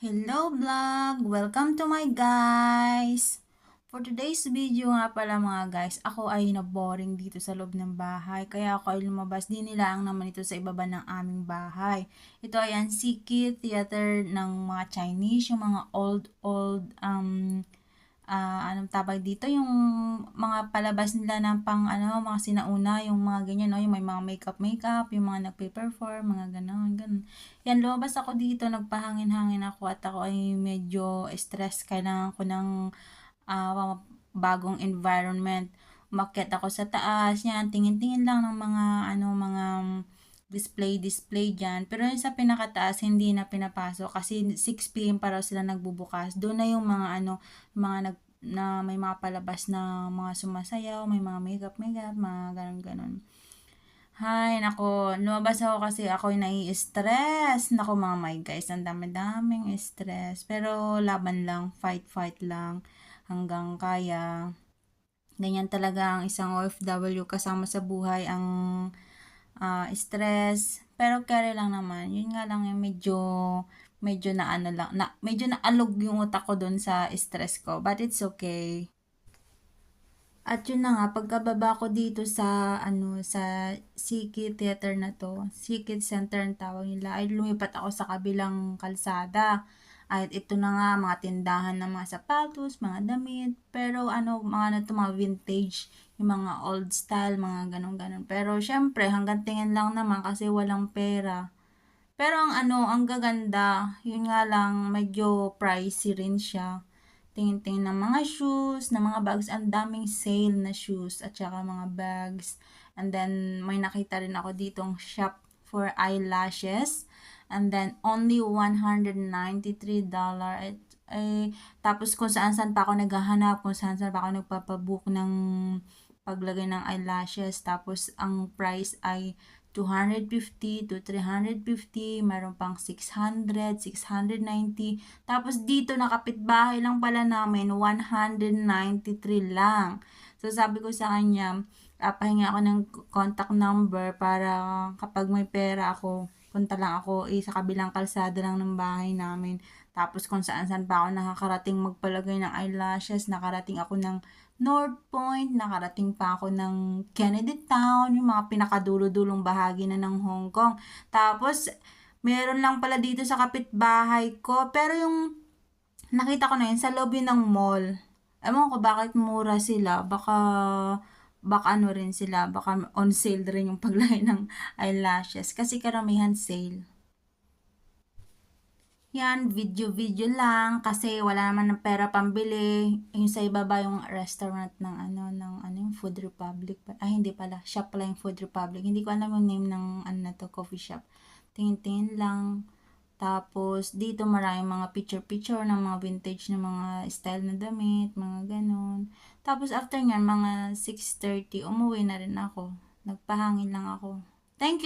Hello vlog! Welcome to my guys! For today's video nga pala mga guys, ako ay naboring dito sa loob ng bahay. Kaya ako ay lumabas din nilaang naman ito sa ibaba ng aming bahay. Ito ay ang Siki Theater ng mga Chinese, yung mga old old um ah anong tawag dito? Yung mga palabas nila ng pang ano mga sinauna yung mga ganyan no? Yung may mga makeup makeup yung mga nagpe-perform mga ganon ganon. Yan lumabas ako dito nagpahangin-hangin ako at ako ay medyo stress kailangan ko ng ah, bagong environment. Umakyat ako sa taas yan tingin-tingin lang ng mga ano mga display display dyan. Pero yung sa pinakataas, hindi na pinapasok kasi 6pm pa raw sila nagbubukas. Doon na yung mga ano, mga nag, na may mga palabas na mga sumasayaw, may mga makeup makeup, mga ganun ganon. Hay, nako, lumabas ako kasi ako nai-stress. Nako mga my guys, ang dami-daming stress. Pero laban lang, fight-fight lang hanggang kaya. Ganyan talaga ang isang OFW kasama sa buhay ang uh, stress. Pero carry lang naman. Yun nga lang yung medyo medyo na ano lang, na, medyo naalog yung utak ko dun sa stress ko. But it's okay. At yun na nga, pagkababa ko dito sa, ano, sa Siki Theater na to, Siki Center ang tawag nila, ay lumipat ako sa kabilang kalsada. At ito na nga, mga tindahan ng mga sapatos, mga damit, pero ano, mga na to, mga vintage, yung mga old style, mga ganun-ganun. Pero syempre, hanggang tingin lang naman kasi walang pera. Pero ang ano, ang gaganda, yun nga lang, medyo pricey rin siya. Tingin-tingin ng mga shoes, ng mga bags, ang daming sale na shoes at saka mga bags. And then, may nakita rin ako ditong shop for eyelashes. And then, only $193. At, eh, tapos kung saan-saan pa ako naghahanap, kung saan-saan pa ako nagpapabook ng paglagay ng eyelashes. Tapos, ang price ay 250 to 350, mayroon pang 600, 690. Tapos dito nakapitbahay lang pala namin, 193 lang. So sabi ko sa kanya, uh, pahinga ako ng contact number para kapag may pera ako, punta lang ako eh, sa kabilang kalsada lang ng bahay namin. Tapos kung saan saan pa ako nakakarating magpalagay ng eyelashes, nakarating ako ng North Point, nakarating pa ako ng Kennedy Town, yung mga pinakadulo-dulong bahagi na ng Hong Kong. Tapos, meron lang pala dito sa kapitbahay ko, pero yung nakita ko na yun sa lobby ng mall. Ewan ko bakit mura sila, baka baka ano rin sila, baka on sale rin yung paglagay ng eyelashes kasi karamihan sale. Yan, video-video lang kasi wala naman ng pera pambili. Yung sa ibaba yung restaurant ng ano, ng ano yung Food Republic. Ay, hindi pala. Shop pala yung Food Republic. Hindi ko alam yung name ng ano na to, coffee shop. Tingin-tingin lang. Tapos, dito maraming mga picture-picture ng mga vintage na mga style na damit, mga ganun. Tapos, after nyan, mga 6.30, umuwi na rin ako. Nagpahangin lang ako. Thank you!